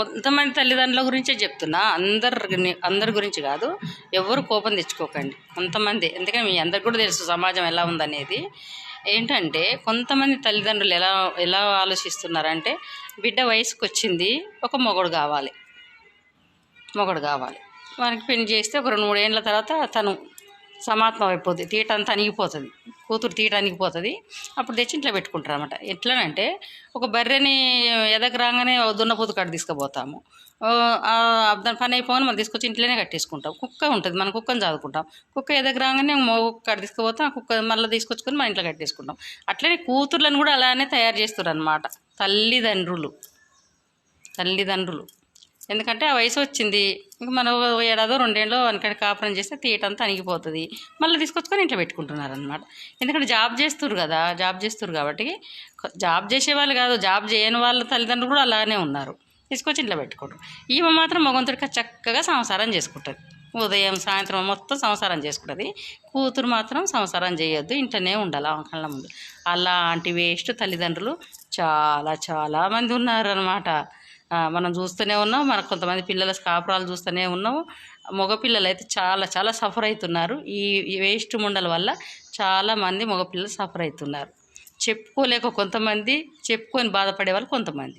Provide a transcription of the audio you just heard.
కొంతమంది తల్లిదండ్రుల గురించే చెప్తున్నా. అందరి అందరి గురించి కాదు. ఎవరు కోపం తెచ్చుకోకండి. కొంతమంది ఎందుకంటే మీ అందరికి కూడా తెలుసు సమాజం ఎలా ఉందనేది. ఏంటంటే కొంతమంది తల్లిదండ్రులు ఎలా ఎలా ఆలోచిస్తున్నారంటే బిడ్డ వయసుకు వచ్చింది ఒక మొగుడు కావాలి. మొగుడు కావాలి. వానికి పెళ్ళి చేస్తే ఒక రెండు మూడేళ్ళ తర్వాత తను సమాత్మం అయిపోతుంది తీట అంతా అణిగిపోతుంది. కూతురు తీయడానికి పోతుంది. అప్పుడు తెచ్చి ఇంట్లో పెట్టుకుంటారు అనమాట ఎట్లనంటే ఒక బర్రెని ఎదకు రాగానే దున్నపోతు కాడ తీసుకుపోతాము. దాని పని అయిపోగానే మనం తీసుకొచ్చి ఇంట్లోనే కట్టేసుకుంటాం. కుక్క ఉంటుంది మన కుక్కని చదువుకుంటాం. కుక్క ఎదకు రాగానే కాడ తీసుకుపోతాం ఆ కుక్క మళ్ళీ తీసుకొచ్చుకొని మన ఇంట్లో కట్టేసుకుంటాం. అట్లనే కూతుర్లను కూడా అలానే తయారు చేస్తారు అనమాట తల్లిదండ్రులు. తల్లిదండ్రులు. ఎందుకంటే ఆ వయసు వచ్చింది. ఇంకా మనం ఏడాదో రెండేళ్ళు వెనకటి కాపురం చేస్తే తీయటంతా అణిగిపోతుంది. మళ్ళీ తీసుకొచ్చుకొని ఇంట్లో పెట్టుకుంటున్నారు అనమాట ఎందుకంటే జాబ్ చేస్తున్నారు కదా జాబ్ చేస్తున్నారు కాబట్టి జాబ్ చేసే వాళ్ళు కాదు జాబ్ చేయని వాళ్ళ తల్లిదండ్రులు కూడా అలానే ఉన్నారు. తీసుకొచ్చి ఇంట్లో పెట్టుకుంటారు ఈమె మాత్రం మగంతుడికి చక్కగా సంసారం చేసుకుంటుంది. ఉదయం సాయంత్రం మొత్తం సంసారం చేసుకుంటుంది. కూతురు మాత్రం సంసారం చేయొద్దు ఇంట్లోనే ఉండాలి ఆమె కళ్ళ ముందు. అలాంటి వేస్ట్ తల్లిదండ్రులు చాలా చాలా మంది ఉన్నారు అనమాట మనం చూస్తూనే ఉన్నాం. మనకు కొంతమంది పిల్లల కాపురాలు చూస్తూనే ఉన్నాం. మగపిల్లలు అయితే చాలా చాలా సఫర్ అవుతున్నారు ఈ వేస్ట్ ముండల వల్ల చాలామంది మగపిల్లలు సఫర్ అవుతున్నారు చెప్పుకోలేక కొంతమంది చెప్పుకొని బాధపడే వాళ్ళు కొంతమంది.